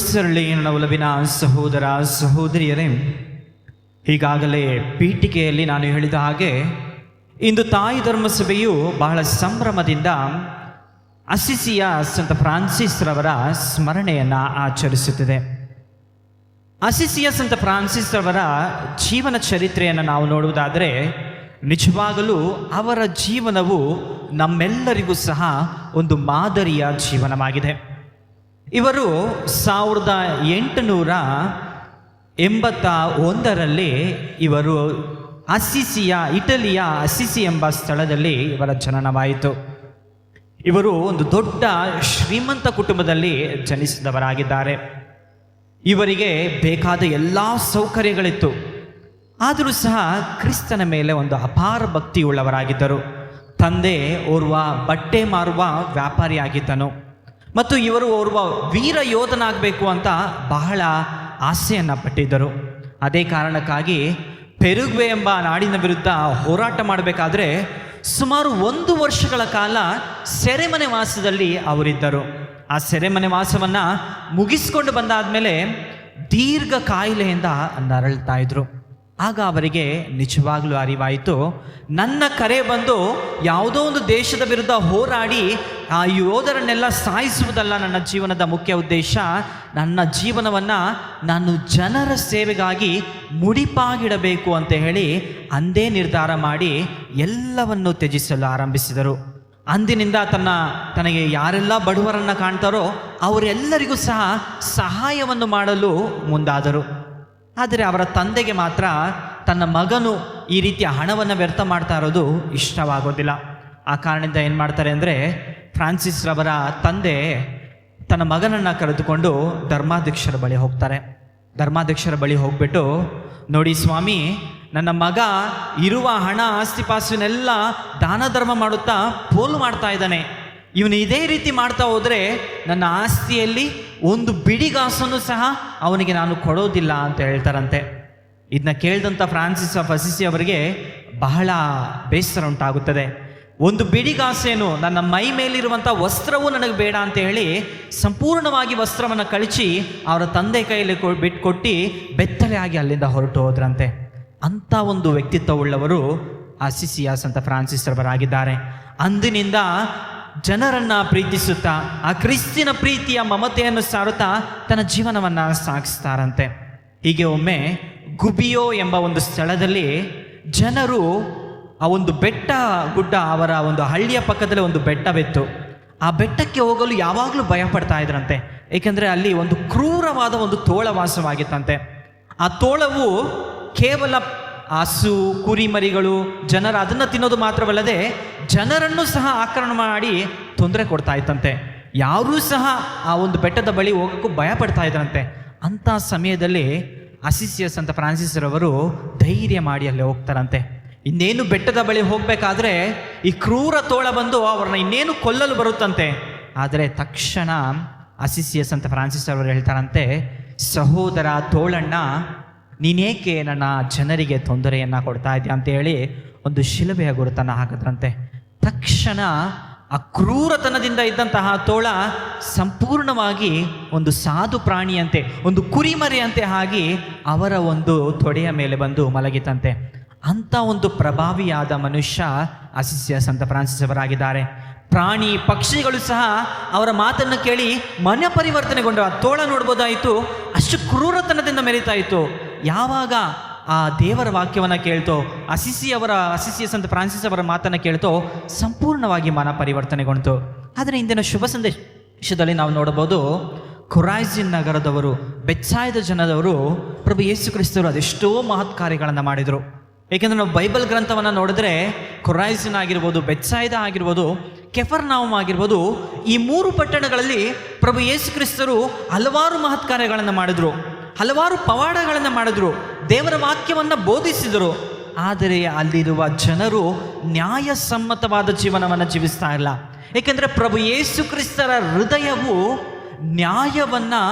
ಕ್ರಿಸ್ತರಲ್ಲಿ ನನ್ನ ಒಲವಿನ ಸಹೋದರ ಸಹೋದರಿಯರೇ, ಈಗಾಗಲೇ ಪೀಠಿಕೆಯಲ್ಲಿ ನಾನು ಹೇಳಿದ ಹಾಗೆ ಇಂದು ತಾಯಿ ಧರ್ಮಸಭೆಯು ಬಹಳ ಸಂಭ್ರಮದಿಂದ ಅಸಿಸಿಯ ಸಂತ ಫ್ರಾನ್ಸಿಸ್ ರವರ ಸ್ಮರಣೆಯನ್ನು ಆಚರಿಸುತ್ತಿದೆ. ಅಸಿಸಿಯ ಸಂತ ಫ್ರಾನ್ಸಿಸ್ ರವರ ಜೀವನ ಚರಿತ್ರೆಯನ್ನು ನಾವು ನೋಡುವುದಾದರೆ, ನಿಜವಾಗಲೂ ಅವರ ಜೀವನವು ನಮ್ಮೆಲ್ಲರಿಗೂ ಸಹ ಒಂದು ಮಾದರಿಯ ಜೀವನವಾಗಿದೆ. ಇವರು ಸಾವಿರದ ಎಂಟುನೂರ ಎಂಬತ್ತ ಒಂದರಲ್ಲಿ ಇವರು ಅಸಿಸಿಯ ಇಟಲಿಯ ಅಸಿಸಿ ಎಂಬ ಸ್ಥಳದಲ್ಲಿ ಇವರ ಜನನವಾಯಿತು. ಇವರು ಒಂದು ದೊಡ್ಡ ಶ್ರೀಮಂತ ಕುಟುಂಬದಲ್ಲಿ ಜನಿಸಿದವರಾಗಿದ್ದಾರೆ. ಇವರಿಗೆ ಬೇಕಾದ ಎಲ್ಲ ಸೌಕರ್ಯಗಳಿತ್ತು. ಆದರೂ ಸಹ ಕ್ರಿಸ್ತನ ಮೇಲೆ ಒಂದು ಅಪಾರ ಭಕ್ತಿಯುಳ್ಳವರಾಗಿದ್ದರು. ತಂದೆ ಓರ್ವ ಬಟ್ಟೆ ಮಾರುವ ವ್ಯಾಪಾರಿಯಾಗಿದ್ದನು. ಮತ್ತು ಇವರು ಓರ್ವ ವೀರ ಯೋಧನಾಗಬೇಕು ಅಂತ ಬಹಳ ಆಸೆಯನ್ನು ಪಟ್ಟಿದ್ದರು. ಅದೇ ಕಾರಣಕ್ಕಾಗಿ ಪೆರುಗ್ವೆ ಎಂಬ ನಾಡಿನ ವಿರುದ್ಧ ಹೋರಾಟ ಮಾಡಬೇಕಾದ್ರೆ ಸುಮಾರು ಒಂದು ವರ್ಷಗಳ ಕಾಲ ಸೆರೆಮನೆ ವಾಸದಲ್ಲಿ ಅವರಿದ್ದರು. ಆ ಸೆರೆಮನೆ ವಾಸವನ್ನು ಮುಗಿಸ್ಕೊಂಡು ಬಂದಾದ್ಮೇಲೆ ದೀರ್ಘ ಕಾಯಿಲೆಯಿಂದ ನರಳ್ತಾ ಇದ್ರು. ಆಗ ಅವರಿಗೆ ನಿಜವಾಗ್ಲೂ ಅರಿವಾಯಿತು. ನನ್ನ ಕರೆ ಬಂದು ಯಾವುದೋ ಒಂದು ದೇಶದ ವಿರುದ್ಧ ಹೋರಾಡಿ ಆ ಯೋಧರನ್ನೆಲ್ಲ ಸಾಯಿಸುವುದಲ್ಲ ನನ್ನ ಜೀವನದ ಮುಖ್ಯ ಉದ್ದೇಶ. ನನ್ನ ಜೀವನವನ್ನು ನಾನು ಜನರ ಸೇವೆಗಾಗಿ ಮುಡಿಪಾಗಿಡಬೇಕು ಅಂತ ಹೇಳಿ ಅಂದೇ ನಿರ್ಧಾರ ಮಾಡಿ ಎಲ್ಲವನ್ನು ತ್ಯಜಿಸಲು ಆರಂಭಿಸಿದರು. ಅಂದಿನಿಂದ ತನ್ನ ತನಗೆ ಯಾರೆಲ್ಲ ಬಡವರನ್ನು ಕಾಣ್ತಾರೋ ಅವರೆಲ್ಲರಿಗೂ ಸಹ ಸಹಾಯವನ್ನು ಮಾಡಲು ಮುಂದಾದರು. ಆದರೆ ಅವರ ತಂದೆಗೆ ಮಾತ್ರ ತನ್ನ ಮಗನು ಈ ರೀತಿಯ ಹಣವನ್ನು ವ್ಯರ್ಥ ಮಾಡ್ತಾ ಇರೋದು ಇಷ್ಟವಾಗೋದಿಲ್ಲ. ಆ ಕಾರಣದಿಂದ ಏನು ಮಾಡ್ತಾರೆ ಅಂದರೆ ಫ್ರಾನ್ಸಿಸ್ ರವರ ತಂದೆ ತನ್ನ ಮಗನನ್ನು ಕರೆದುಕೊಂಡು ಧರ್ಮಾಧ್ಯಕ್ಷರ ಬಳಿ ಹೋಗ್ತಾರೆ. ಧರ್ಮಾಧ್ಯಕ್ಷರ ಬಳಿ ಹೋಗ್ಬಿಟ್ಟು, ನೋಡಿ ಸ್ವಾಮಿ, ನನ್ನ ಮಗ ಇರುವ ಹಣ ಆಸ್ತಿಪಾಸ್ತಿನೆಲ್ಲ ದಾನ ಧರ್ಮ ಮಾಡುತ್ತಾ ಪೋಲು ಮಾಡ್ತಾ ಇದ್ದಾನೆ. ಇವನು ಇದೇ ರೀತಿ ಮಾಡ್ತಾ ಹೋದರೆ ನನ್ನ ಆಸ್ತಿಯಲ್ಲಿ ಒಂದು ಬಿಡಿಗಾಸನ್ನು ಸಹ ಅವನಿಗೆ ನಾನು ಕೊಡೋದಿಲ್ಲ ಅಂತ ಹೇಳ್ತಾರಂತೆ. ಇದನ್ನ ಕೇಳಿದಂಥ ಫ್ರಾನ್ಸಿಸ್ ಆಫ್ ಅಸಿಸಿ ಅವರಿಗೆ ಬಹಳ ಬೇಸರ ಉಂಟಾಗುತ್ತದೆ. ಒಂದು ಬಿಡಿಗಾಸೇನು ನನ್ನ ಮೈ ಮೇಲಿರುವಂಥ ವಸ್ತ್ರವೂ ನನಗೆ ಬೇಡ ಅಂತ ಹೇಳಿ ಸಂಪೂರ್ಣವಾಗಿ ವಸ್ತ್ರವನ್ನು ಕಳಚಿ ಅವರ ತಂದೆ ಕೈಯಲ್ಲಿ ಕೊ, ಬಿಟ್ಕೊಟ್ಟು ಬೆತ್ತಲೆ ಆಗಿ ಅಲ್ಲಿಂದ ಹೊರಟು ಹೋದ್ರಂತೆ. ಅಂಥ ಒಂದು ವ್ಯಕ್ತಿತ್ವವುಳ್ಳವರು ಆಸಿಸಿಯಾಸ್ ಅಂತ ಫ್ರಾನ್ಸಿಸ್ ರವರಾಗಿದ್ದಾರೆ ಅಂದಿನಿಂದ ಜನರನ್ನ ಪ್ರೀತಿಸುತ್ತಾ, ಆ ಕ್ರಿಸ್ತಿನ ಪ್ರೀತಿಯ ಮಮತೆಯನ್ನು ಸಾರುತ್ತಾ ತನ್ನ ಜೀವನವನ್ನು ಸಾಗಿಸ್ತಾರಂತೆ. ಹೀಗೆ ಒಮ್ಮೆ ಗುಬಿಯೋ ಎಂಬ ಒಂದು ಸ್ಥಳದಲ್ಲಿ ಜನರು ಆ ಒಂದು ಬೆಟ್ಟ ಗುಡ್ಡ ಅವರ ಒಂದು ಹಳ್ಳಿಯ ಪಕ್ಕದಲ್ಲಿ ಒಂದು ಬೆಟ್ಟವಿತ್ತು. ಆ ಬೆಟ್ಟಕ್ಕೆ ಹೋಗಲು ಯಾವಾಗಲೂ ಭಯ ಪಡ್ತಾ ಇದ್ರಂತೆ. ಏಕೆಂದರೆ ಅಲ್ಲಿ ಒಂದು ಕ್ರೂರವಾದ ಒಂದು ತೋಳವಾಸವಾಗಿತ್ತಂತೆ. ಆ ತೋಳವು ಕೇವಲ ಹಸು, ಕುರಿಮರಿಗಳು, ಜನರ ಅದನ್ನು ತಿನ್ನೋದು ಮಾತ್ರವಲ್ಲದೆ ಜನರನ್ನು ಸಹ ಆಕ್ರಮಣ ಮಾಡಿ ತೊಂದರೆ ಕೊಡ್ತಾ ಇತ್ತಂತೆ ಯಾರೂ ಸಹ ಆ ಒಂದು ಬೆಟ್ಟದ ಬಳಿ ಹೋಗೋಕ್ಕೂ ಭಯ ಪಡ್ತಾ ಇದ್ರಂತೆ. ಅಂಥ ಸಮಯದಲ್ಲಿ ಅಸಿಸಿಯಸ್ ಅಂತ ಫ್ರಾನ್ಸಿಸ್ ರವರು ಧೈರ್ಯ ಮಾಡಿ ಅಲ್ಲಿ ಹೋಗ್ತಾರಂತೆ. ಇನ್ನೇನು ಬೆಟ್ಟದ ಬಳಿ ಹೋಗಬೇಕಾದ್ರೆ ಈ ಕ್ರೂರ ತೋಳ ಬಂದು ಅವ್ರನ್ನ ಇನ್ನೇನು ಕೊಲ್ಲಲು ಬರುತ್ತಂತೆ. ಆದರೆ ತಕ್ಷಣ ಅಸಿಸಿಯಸ್ ಅಂತ ಫ್ರಾನ್ಸಿಸ್ ಅವರು ಹೇಳ್ತಾರಂತೆ, ಸಹೋದರ ತೋಳಣ್ಣ ನೀನೇಕೆ ನನ್ನ ಜನರಿಗೆ ತೊಂದರೆಯನ್ನು ಕೊಡ್ತಾ ಇದೆಯಾ ಅಂತ ಹೇಳಿ ಒಂದು ಶಿಲುಬೆಯ ಗುರುತನ್ನು ಹಾಕಿದ್ರಂತೆ. ತಕ್ಷಣ ಆ ಕ್ರೂರತನದಿಂದ ಇದ್ದಂತಹ ತೋಳ ಸಂಪೂರ್ಣವಾಗಿ ಒಂದು ಸಾಧು ಪ್ರಾಣಿಯಂತೆ, ಒಂದು ಕುರಿಮರಿಯಂತೆ ಆಗಿ ಅವರ ಒಂದು ತೊಡೆಯ ಮೇಲೆ ಬಂದು ಮಲಗಿತಂತೆ. ಅಂಥ ಒಂದು ಪ್ರಭಾವಿಯಾದ ಮನುಷ್ಯ ಅಸಿಸ್ಯ ಸಂತ ಫ್ರಾನ್ಸಿಸ್ ಅವರಾಗಿದ್ದಾರೆ. ಪ್ರಾಣಿ ಪಕ್ಷಿಗಳು ಸಹ ಅವರ ಮಾತನ್ನು ಕೇಳಿ ಮನ ಪರಿವರ್ತನೆಗೊಂಡು ಆ ತೋಳ ನೋಡ್ಬೋದಾಯಿತು, ಅಷ್ಟು ಕ್ರೂರತನದಿಂದ ಮೆರೀತಾ ಇತ್ತು. ಯಾವಾಗ ಆ ದೇವರ ವಾಕ್ಯವನ್ನು ಕೇಳ್ತೋ ಅಸಿಸಿ ಅವರ ಸಂತ ಫ್ರಾನ್ಸಿಸ್ ಅವರ ಮಾತನ್ನು ಕೇಳ್ತೋ, ಸಂಪೂರ್ಣವಾಗಿ ಮನ ಪರಿವರ್ತನೆಗೊಂಡಿತು ಆದರೆ ಇಂದಿನ ಶುಭ ಸಂದೇಶದಲ್ಲಿ ನಾವು ನೋಡಬಹುದು ಖುರಾಯ್ಜಿನ್ ನಗರದವರು, ಬೆಚ್ಚಾಯದ ಜನದವರು, ಪ್ರಭು ಯೇಸು ಕ್ರಿಸ್ತರು ಅದೆಷ್ಟೋ ಮಹತ್ ಕಾರ್ಯಗಳನ್ನು ಮಾಡಿದರು. ಏಕೆಂದರೆ ನಾವು ಬೈಬಲ್ ಗ್ರಂಥವನ್ನು ನೋಡಿದ್ರೆ ಖುರಾಯ್ಜಿನ್ ಆಗಿರ್ಬೋದು, ಬೆಚ್ಚಾಯದ ಆಗಿರ್ಬೋದು ಕೆಫರ್ನಾಮ್ ಆಗಿರ್ಬೋದು, ಈ ಮೂರು ಪಟ್ಟಣಗಳಲ್ಲಿ ಪ್ರಭು ಯೇಸು ಕ್ರಿಸ್ತರು ಹಲವಾರು ಮಹತ್ ಕಾರ್ಯಗಳನ್ನು ಮಾಡಿದ್ರು. ಹಲವಾರು ಪವಾಡಗಳನ್ನು ಮಾಡಿದ್ರು. ದೇವರ ವಾಕ್ಯವನ್ನು ಬೋಧಿಸಿದರು. ಆದರೆ ಅಲ್ಲಿರುವ ಜನರು ನ್ಯಾಯಸಮ್ಮತವಾದ ಜೀವನವನ್ನು ಜೀವಿಸ್ತಾ ಇಲ್ಲ ಏಕೆಂದರೆ ಪ್ರಭು ಯೇಸು ಕ್ರಿಸ್ತರ ಹೃದಯವು ನ್ಯಾಯವನ್ನು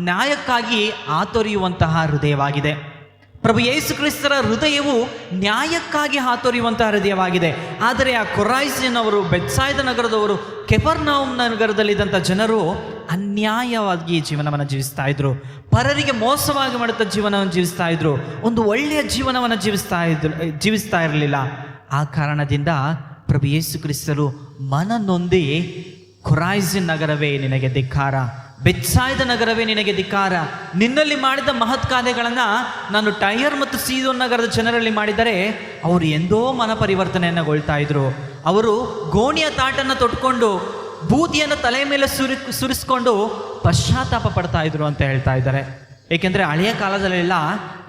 ನ್ಯಾಯಕ್ಕಾಗಿ ಆತೊರೆಯುವಂತಹ ಹೃದಯವಾಗಿದೆ. ಪ್ರಭು ಯೇಸು ಕ್ರಿಸ್ತರ ಹೃದಯವು ನ್ಯಾಯಕ್ಕಾಗಿ ಹಾತೊರೆಯುವಂತಹ ಹೃದಯವಾಗಿದೆ. ಆದರೆ ಆ ಕೊರಾಯ್ಸಿನವರು ಬೆತ್ಸಾಯ್ದ ನಗರದವರು, ಕೆಫರ್ನಾಮ್ ನಗರದಲ್ಲಿದ್ದಂಥ ಜನರು ಅನ್ಯಾಯವಾಗಿ ಜೀವನವನ್ನು ಜೀವಿಸ್ತಾ ಇದ್ರು. ಪರರಿಗೆ ಮೋಸವಾಗಿ ಮಾಡುತ್ತಾ ಜೀವನವನ್ನು ಜೀವಿಸ್ತಾ ಇದ್ರು. ಒಂದು ಒಳ್ಳೆಯ ಜೀವನವನ್ನು ಜೀವಿಸ್ತಾ ಇದ್ರು, ಜೀವಿಸ್ತಾ ಇರಲಿಲ್ಲ. ಆ ಕಾರಣದಿಂದ ಪ್ರಭು ಯೇಸು ಕ್ರಿಸ್ತರು ಮನನೊಂದಿ ಖೊರಾಯ್ಸಿನ್ ನಗರವೇ ನಿನಗೆ ಧಿಕ್ಕಾರ ಬೆಚ್ಚಾಯದ ನಗರವೇ ನಿನಗೆ ಧಿಕ್ಕಾರ. ನಿನ್ನಲ್ಲಿ ಮಾಡಿದ ಮಹತ್ ಕಾರ್ಯಗಳನ್ನು ನಾನು ಟೈಯರ್ ಮತ್ತು ಸೀದೋನ್ ನಗರದ ಜನರಲ್ಲಿ ಮಾಡಿದರೆ ಅವರು ಎಂದೋ ಮನ ಪರಿವರ್ತನೆಯನ್ನುಗೊಳ್ತಾ ಇದ್ರು. ಅವರು ಗೋಣಿಯ ತಾಟನ್ನು ತೊಟ್ಕೊಂಡು ಬೂದಿಯನ್ನು ತಲೆಯ ಮೇಲೆ ಸುರಿ, ಸುರಿಸ್ಕೊಂಡು ಪಶ್ಚಾತ್ತಾಪ ಪಡ್ತಾ ಇದ್ರು ಅಂತ ಹೇಳ್ತಾ ಇದ್ದಾರೆ. ಏಕೆಂದರೆ ಹಳೆಯ ಕಾಲದಲ್ಲೆಲ್ಲ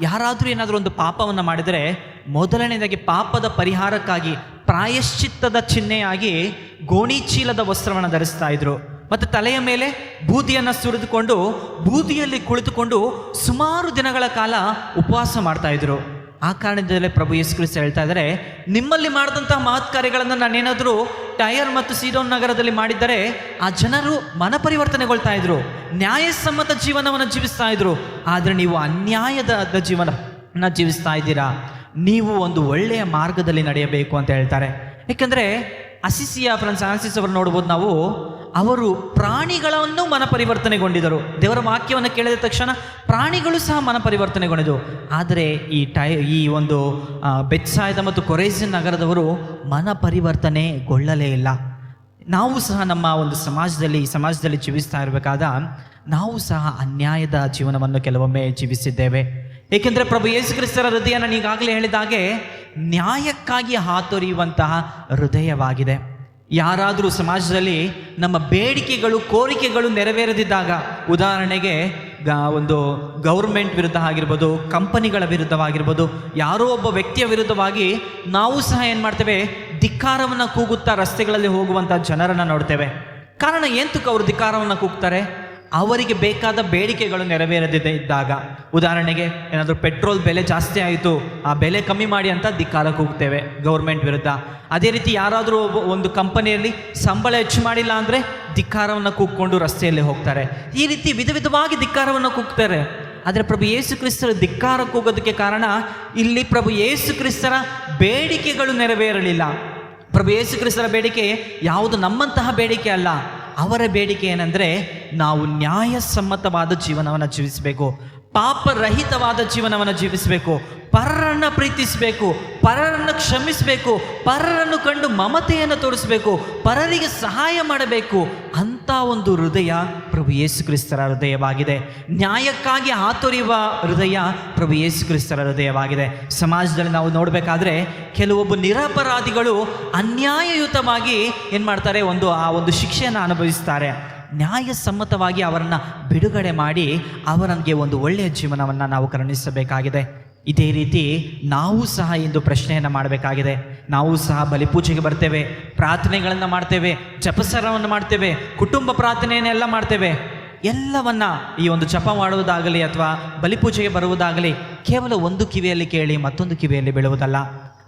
ಯಾರಾದರೂ ಏನಾದರೂ ಒಂದು ಪಾಪವನ್ನು ಮಾಡಿದರೆ ಮೊದಲನೇದಾಗಿ ಪಾಪದ ಪರಿಹಾರಕ್ಕಾಗಿ ಪ್ರಾಯಶ್ಚಿತ್ತದ ಚಿಹ್ನೆಯಾಗಿ ಗೋಣಿಚೀಲದ ವಸ್ತ್ರವನ್ನು ಧರಿಸ್ತಾ ಇದ್ರು. ಮತ್ತು ತಲೆಯ ಮೇಲೆ ಬೂದಿಯನ್ನು ಸುರಿದುಕೊಂಡು ಬೂದಿಯಲ್ಲಿ ಕುಳಿತುಕೊಂಡು ಸುಮಾರು ದಿನಗಳ ಕಾಲ ಉಪವಾಸ ಮಾಡ್ತಾ ಇದ್ರು. ಆ ಕಾರಣದಿಂದಲೇ ಪ್ರಭು ಯೇಸು ಕ್ರಿಸ್ತ ಹೇಳ್ತಾ ಇದ್ದಾರೆ, ನಿಮ್ಮಲ್ಲಿ ಮಾಡಿದಂತಹ ಮಹತ್ ಕಾರ್ಯಗಳನ್ನು ನಾನೇನಾದರೂ ಟೈರ್ ಮತ್ತು ಸೀಡೋನ್ ನಗರದಲ್ಲಿ ಮಾಡಿದ್ದರೆ, ಆ ಜನರು ಮನ ಪರಿವರ್ತನೆಗೊಳ್ತಾ ಇದ್ರು, ನ್ಯಾಯಸಮ್ಮತ ಜೀವನವನ್ನು ಜೀವಿಸ್ತಾ ಇದ್ರು, ಆದರೆ ನೀವು ಅನ್ಯಾಯದ ಜೀವನ ಜೀವಿಸ್ತಾ ಇದ್ದೀರಾ? ನೀವು ಒಂದು ಒಳ್ಳೆಯ ಮಾರ್ಗದಲ್ಲಿ ನಡೆಯಬೇಕು ಅಂತ ಹೇಳ್ತಾರೆ. ಏಕೆಂದರೆ ಅಸಿಸಿಯ ಫ್ರೆಂಡ್ಸ್ ಆನ್ಸಿಸ್ ಅವರು ನೋಡ್ಬೋದು ನಾವು ಅವರು ಪ್ರಾಣಿಗಳನ್ನು ಮನ ಪರಿವರ್ತನೆಗೊಂಡಿದ್ದರು ದೇವರ ವಾಕ್ಯವನ್ನು ಕೇಳಿದ ತಕ್ಷಣ ಪ್ರಾಣಿಗಳು ಸಹ ಮನ ಪರಿವರ್ತನೆಗೊಂಡಿದ್ದು ಆದರೆ ಈ ಟೈ, ಈ ಒಂದು ಬೆಚ್ಚಾಯದ ಮತ್ತು ಕೊರೇಸಿನ್ ನಗರದವರು ಮನ ಪರಿವರ್ತನೆಗೊಳ್ಳಲೇ ಇಲ್ಲ. ನಾವು ಸಹ ನಮ್ಮ ಒಂದು ಸಮಾಜದಲ್ಲಿ, ಈ ಸಮಾಜದಲ್ಲಿ ಜೀವಿಸ್ತಾ ಇರಬೇಕಾದ ನಾವು ಸಹ ಅನ್ಯಾಯದ ಜೀವನವನ್ನು ಕೆಲವೊಮ್ಮೆ ಜೀವಿಸಿದ್ದೇವೆ. ಏಕೆಂದರೆ ಪ್ರಭು ಯೇಸು ಕ್ರಿಸ್ತರ ಹೃದಯ ನಾನು ಈಗಾಗಲೇ ಹೇಳಿದ ಹಾಗೆ ನ್ಯಾಯಕ್ಕಾಗಿ ಹಾತೊರೆಯುವಂತಹ ಹೃದಯವಾಗಿದೆ. ಯಾರಾದರೂ ಸಮಾಜದಲ್ಲಿ ನಮ್ಮ ಬೇಡಿಕೆಗಳು, ಕೋರಿಕೆಗಳು ನೆರವೇರದಿದ್ದಾಗ, ಉದಾಹರಣೆಗೆ ಒಂದು ಗೌರ್ಮೆಂಟ್ ವಿರುದ್ಧ ಆಗಿರ್ಬೋದು, ಕಂಪನಿಗಳ ವಿರುದ್ಧವಾಗಿರ್ಬೋದು, ಯಾರೋ ಒಬ್ಬ ವ್ಯಕ್ತಿಯ ವಿರುದ್ಧವಾಗಿ ನಾವು ಸಹ ಏನು ಮಾಡ್ತೇವೆ? ಧಿಕ್ಕಾರವನ್ನು ಕೂಗುತ್ತಾ ರಸ್ತೆಗಳಲ್ಲಿ ಹೋಗುವಂಥ ಜನರನ್ನು ನೋಡ್ತೇವೆ. ಕಾರಣ ಏಂತಕ್ಕೆ ಅವರು ಧಿಕ್ಕಾರವನ್ನು ಕೂಗ್ತಾರೆ? ಅವರಿಗೆ ಬೇಕಾದ ಬೇಡಿಕೆಗಳು ನೆರವೇರದಿದೆ ಇದ್ದಾಗ. ಉದಾಹರಣೆಗೆ, ಏನಾದರೂ ಪೆಟ್ರೋಲ್ ಬೆಲೆ ಜಾಸ್ತಿ ಆಯಿತು, ಆ ಬೆಲೆ ಕಮ್ಮಿ ಮಾಡಿ ಅಂತ ದಿಕ್ಕಾಲ ಕೂಗ್ತೇವೆ ಗೌರ್ಮೆಂಟ್ ವಿರುದ್ಧ. ಅದೇ ರೀತಿ ಯಾರಾದರೂ ಒಬ್ಬ, ಒಂದು ಕಂಪನಿಯಲ್ಲಿ ಸಂಬಳ ಹೆಚ್ಚು ಮಾಡಿಲ್ಲ ಅಂದರೆ ಧಿಕ್ಕಾರವನ್ನು ಕೂಗ್ಕೊಂಡು ರಸ್ತೆಯಲ್ಲಿ ಹೋಗ್ತಾರೆ. ಈ ರೀತಿ ವಿಧ ವಿಧವಾಗಿ ಧಿಕ್ಕಾರವನ್ನು ಕೂಗ್ತಾರೆ. ಆದರೆ ಪ್ರಭು ಯೇಸು ಕ್ರಿಸ್ತರ ಧಿಕ್ಕಾರ ಕೂಗೋದಕ್ಕೆ ಕಾರಣ, ಇಲ್ಲಿ ಪ್ರಭು ಯೇಸು ಕ್ರಿಸ್ತರ ಬೇಡಿಕೆಗಳು ನೆರವೇರಲಿಲ್ಲ. ಪ್ರಭು ಯೇಸು ಕ್ರಿಸ್ತರ ಬೇಡಿಕೆ ಯಾವುದು ನಮ್ಮಂತಹ ಬೇಡಿಕೆ ಅಲ್ಲ. ಅವರ ಬೇಡಿಕೆ ಏನಂದರೆ ನಾವು ನ್ಯಾಯಸಮ್ಮತವಾದ ಜೀವನವನ್ನು ಜೀವಿಸಬೇಕು ಪಾಪರಹಿತವಾದ ಜೀವನವನ್ನು ಜೀವಿಸಬೇಕು ಪರರನ್ನು ಪ್ರೀತಿಸಬೇಕು, ಪರರನ್ನು ಕ್ಷಮಿಸಬೇಕು, ಪರರನ್ನು ಕಂಡು ಮಮತೆಯನ್ನು ತೋರಿಸಬೇಕು, ಪರರಿಗೆ ಸಹಾಯ ಮಾಡಬೇಕು ಅಂಥ ಒಂದು ಹೃದಯ ಪ್ರಭು ಯೇಸು ಕ್ರಿಸ್ತರ ಹೃದಯವಾಗಿದೆ. ನ್ಯಾಯಕ್ಕಾಗಿ ಹಾತೊರೆಯುವ ಹೃದಯ ಪ್ರಭು ಯೇಸು ಕ್ರಿಸ್ತರ ಹೃದಯವಾಗಿದೆ. ಸಮಾಜದಲ್ಲಿ ನಾವು ನೋಡಬೇಕಾದ್ರೆ ಕೆಲವೊಬ್ಬ ನಿರಪರಾಧಿಗಳು ಅನ್ಯಾಯಯುತವಾಗಿ ಏನು ಮಾಡ್ತಾರೆ, ಒಂದು ಆ ಒಂದು ಶಿಕ್ಷೆಯನ್ನು ಅನುಭವಿಸ್ತಾರೆ. ನ್ಯಾಯಸಮ್ಮತವಾಗಿ ಅವರನ್ನು ಬಿಡುಗಡೆ ಮಾಡಿ ಅವರಿಗೆ ಒಂದು ಒಳ್ಳೆಯ ಜೀವನವನ್ನು ನಾವು ಕರುಣಿಸಬೇಕಾಗಿದೆ. ಇದೇ ರೀತಿ ನಾವು ಸಹ ಇಂದು ಪ್ರಶ್ನೆಯನ್ನು ಮಾಡಬೇಕಾಗಿದೆ. ನಾವು ಸಹ ಬಲಿಪೂಜೆಗೆ ಬರ್ತೇವೆ, ಪ್ರಾರ್ಥನೆಗಳನ್ನು ಮಾಡ್ತೇವೆ, ಜಪಸರವನ್ನು ಮಾಡ್ತೇವೆ, ಕುಟುಂಬ ಪ್ರಾರ್ಥನೆಯನ್ನೆಲ್ಲ ಮಾಡ್ತೇವೆ. ಎಲ್ಲವನ್ನ ಈ ಒಂದು ಜಪ ಮಾಡುವುದಾಗಲಿ ಅಥವಾ ಬಲಿಪೂಜೆಗೆ ಬರುವುದಾಗಲಿ ಕೇವಲ ಒಂದು ಕಿವಿಯಲ್ಲಿ ಕೇಳಿ ಮತ್ತೊಂದು ಕಿವಿಯಲ್ಲಿ ಬೀಳುವುದಲ್ಲ.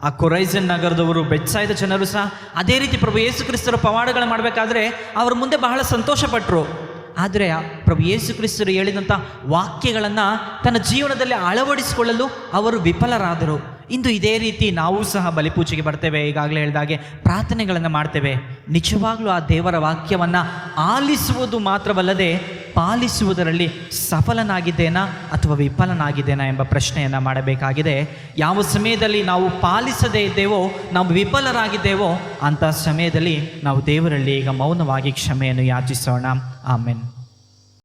ಆ ಕೊರೈಸನ್ ನಗರದವರು ಬೆಚ್ಚಾಯದ ಜನರು ಸಹ ಅದೇ ರೀತಿ ಪ್ರಭು ಯೇಸು ಕ್ರಿಸ್ತರ ಪವಾಡಗಳು ಮಾಡಬೇಕಾದ್ರೆ ಅವ್ರ ಮುಂದೆ ಬಹಳ ಸಂತೋಷಪಟ್ಟರು ಆದರೆ ಪ್ರಭು ಯೇಸು ಕ್ರಿಸ್ತರು ಹೇಳಿದಂಥ ವಾಕ್ಯಗಳನ್ನು ತನ್ನ ಜೀವನದಲ್ಲಿ ಅಳವಡಿಸಿಕೊಳ್ಳಲು ಅವರು ವಿಫಲರಾದರು. ಇಂದು ಇದೇ ರೀತಿ ನಾವು ಸಹ ಬಲಿಪೂಜೆಗೆ ಬರ್ತೇವೆ. ಈಗಾಗಲೇ ಹೇಳಿದಾಗೆ ಪ್ರಾರ್ಥನೆಗಳನ್ನು ಮಾಡ್ತೇವೆ. ನಿಜವಾಗ್ಲೂ ಆ ದೇವರ ವಾಕ್ಯವನ್ನು ಆಲಿಸುವುದು ಮಾತ್ರವಲ್ಲದೆ ಪಾಲಿಸುವುದರಲ್ಲಿ ಸಫಲನಾಗಿದ್ದೇನಾ ಅಥವಾ ವಿಫಲನಾಗಿದ್ದೇನಾ ಎಂಬ ಪ್ರಶ್ನೆಯನ್ನು ಮಾಡಬೇಕಾಗಿದೆ. ಯಾವ ಸಮಯದಲ್ಲಿ ನಾವು ಪಾಲಿಸದೇ ಇದ್ದೇವೋ, ನಾವು ವಿಫಲರಾಗಿದ್ದೇವೋ, ಅಂಥ ಸಮಯದಲ್ಲಿ ನಾವು ದೇವರಲ್ಲಿ ಈಗ ಮೌನವಾಗಿ ಕ್ಷಮೆಯನ್ನು ಯಾಚಿಸೋಣ. ಆಮೆನ್.